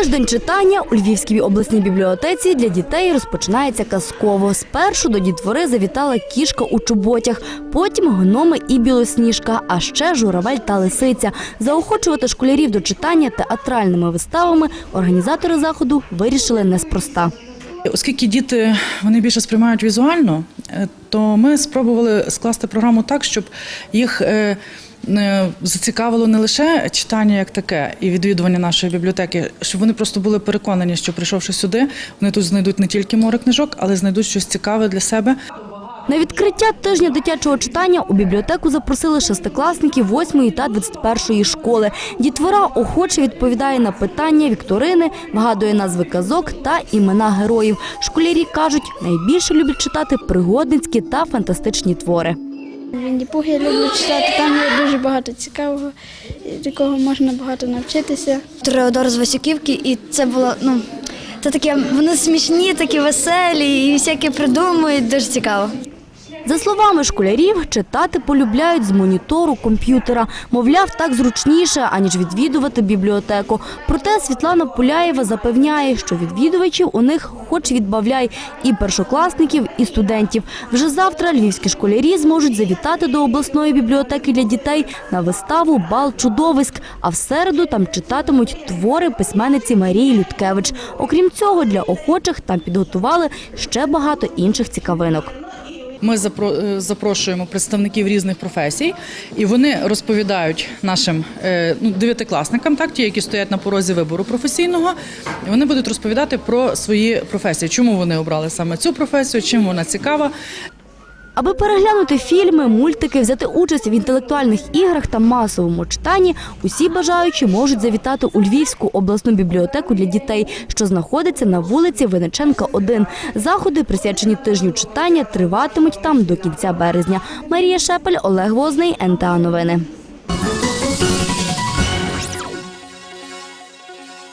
Тиждень читання у Львівській обласній бібліотеці для дітей розпочинається казково. Спершу до дітвори завітала кішка у чоботях, потім гноми і білосніжка, а ще журавель та лисиця. Заохочувати школярів до читання театральними виставами організатори заходу вирішили неспроста. Оскільки діти вони більше сприймають візуально, то ми спробували скласти програму так, щоб їх е, е, зацікавило не лише читання як таке і відвідування нашої бібліотеки, щоб вони просто були переконані, що прийшовши сюди, вони тут знайдуть не тільки море книжок, але знайдуть щось цікаве для себе. На відкриття тижня дитячого читання у бібліотеку запросили шестикласників 8 та 21 школи. Дітвора охоче відповідає на питання вікторини, вгадує назви казок та імена героїв. Школярі кажуть, найбільше люблять читати пригодницькі та фантастичні твори. Вінні-Пух я люблю читати, там є дуже багато цікавого, якого можна багато навчитися. Теодор з Васюківки, і це було ну це таке. Вони смішні, такі веселі, і всяке придумують. Дуже цікаво. За словами школярів, читати полюбляють з монітору комп'ютера. Мовляв, так зручніше, аніж відвідувати бібліотеку. Проте Світлана Пуляєва запевняє, що відвідувачів у них хоч відбавляй і першокласників, і студентів. Вже завтра львівські школярі зможуть завітати до обласної бібліотеки для дітей на виставу Бал чудовиськ. А в середу там читатимуть твори письменниці Марії Людкевич. Окрім цього, для охочих там підготували ще багато інших цікавинок. Ми е, запрошуємо представників різних професій, і вони розповідають нашим е, ну, дев'ятикласникам, так ті, які стоять на порозі вибору професійного, і вони будуть розповідати про свої професії, чому вони обрали саме цю професію, чим вона цікава. Аби переглянути фільми, мультики, взяти участь в інтелектуальних іграх та масовому читанні, усі бажаючі можуть завітати у Львівську обласну бібліотеку для дітей, що знаходиться на вулиці Виниченка-1. Заходи, присвячені тижню читання, триватимуть там до кінця березня. Марія Шепель, Олег Возний, НТА Новини.